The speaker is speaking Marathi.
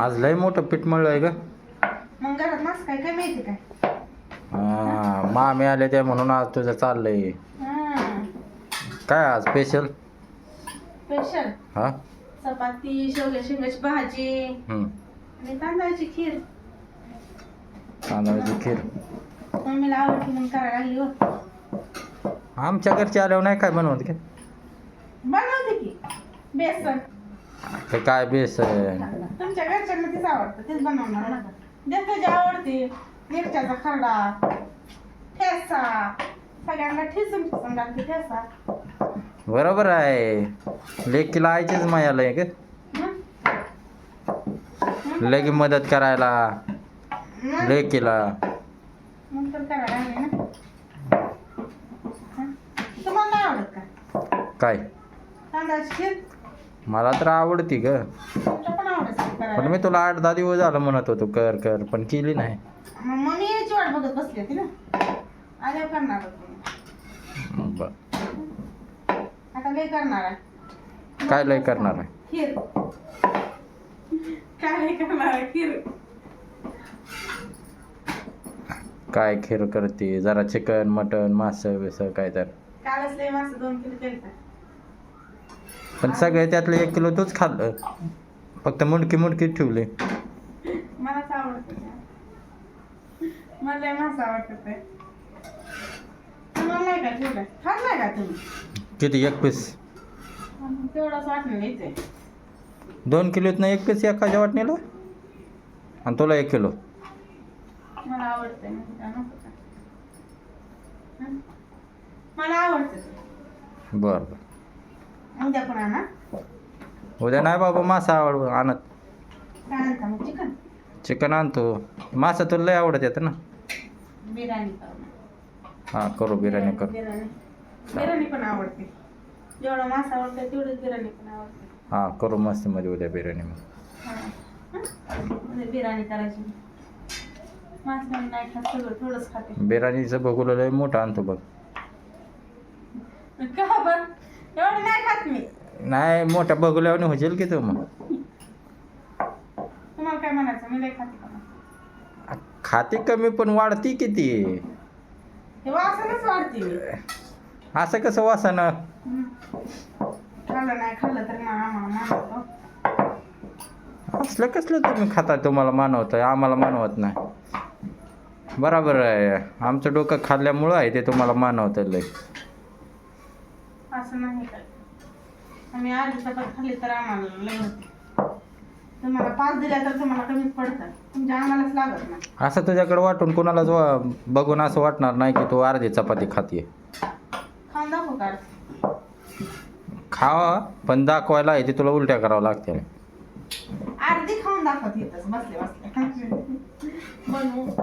आज लय मोठं पीठ मळलंय ग. मग घरात मास काय काय? हा, मामी आले ते म्हणून आज तुझं चाललंय. काय आज स्पेशल स्पेशल हा? चपाती शेवग्या शेंगाची भाजी. हम्म. आणि तांदळाची खीर. तांदळाची खीर. मम्मीला आवडती म्हणून करायला लागली हो. आमच्या घरचे आल्यावर नाही काय बनवत का बनवते की. बेसन. ते काय बेस तुमच्या घरच्यांना तेच आवडतं तेच बनवणार ना. ज्याची आवडते मिरच्याचा खरडा ठेसा सगळ्यांना ठेसून ठेसून लागते ठेसा बरोबर आहे. लेकीला आईचीच माया लय ग? लगी मदत करायला लेकीला. मग तर करायला लागले ना? तुम्हाला नाही आवडत का? काय? तांदळाची खीर? मला तर आवडती ग. तुमच्या पण मी तुला आठ दहा दिवस झालं म्हणत होतो कर कर पण केली नाही. मग मम्मी याची वाट बघत बसली होती ना. आल्यावर करणार होती. बर. आता लय करणार आहे. काय लय करणार आहे? खीर. काय लय करणार आहे खीर? काय खीर करते? जरा चिकन मटन मास बिस काय तर. कालच लय मासं दोन किलो केलं पण सगळे त्यातलं एक किलो तूच खाल्लं. फक्त मुडकी मुडकी ठेवली. मलाच आवडत मला लय मासं आवडतं ते. तुम्हाला नाही का ठेवलं खाल्लाय का तुम्ही? किती? एक पीस तेवढंच दोन किलोत ना एक पीस एखाद्या वाटणीला? आणि तुला एक किलो. मला आवडतंय म्हणजे काय नको का? हं? मला आवडतं ते. बरं बरं. उद्या पण आणा उद्या नाही बाबा मासा आवड आणत. चिकन आणतो. मासा तुला लय आवडत येतं ना. हां करू बिर्याणी करू. बिर्याणी. बिर्याणी पण आवडते. जेवढा मासा आवडते तेवढीच बिर्याणी पण आवडते. हां करू मस्त मध्ये उद्या बिर्याणी मग. बिर्याणी करायची. खाते बिर्याणीचं बघूला लय मोठं आणतो बघ. का पण एवढं नाही खात मी. नाही मोठ्या बघुल्यावर होशील की तू मग. तुम्हाला काय म्हणायचं? मी लय खाते का? खाते कमी पण वाढती किती? हे वासनच वाढते. मी असं कसं वासानं. खाल्लं नाही खाल्लं तर मग आम्हाला मानवतो असलं कसलं तुम्ही खाता? तुम्हाला मानवत आम्हाला मानवत नाही. बराबर आहे. आमचं डोकं खाल्ल्यामुळं आहे ते तुम्हाला मानवत लय. असं नाही काय आम्ही अर्धी चपात खाल्ली तर आम्हाला लय होते. तुम्हाला पाच दिल्या तर तुम्हाला कमीच पडतात. तुमच्या आम्हालाच लागत नाही. असं तुझ्याकडे वाटून कोणालाच वा- बघून असं वाटणार नाही की तू अर्धी चपाती खाते खाऊन दाखवू का? खावा पण दाखवायला आहे ते तुला उलट्या करावं लागते अर्धी खाऊन दाखवत येतच बसले बसले. बनवू.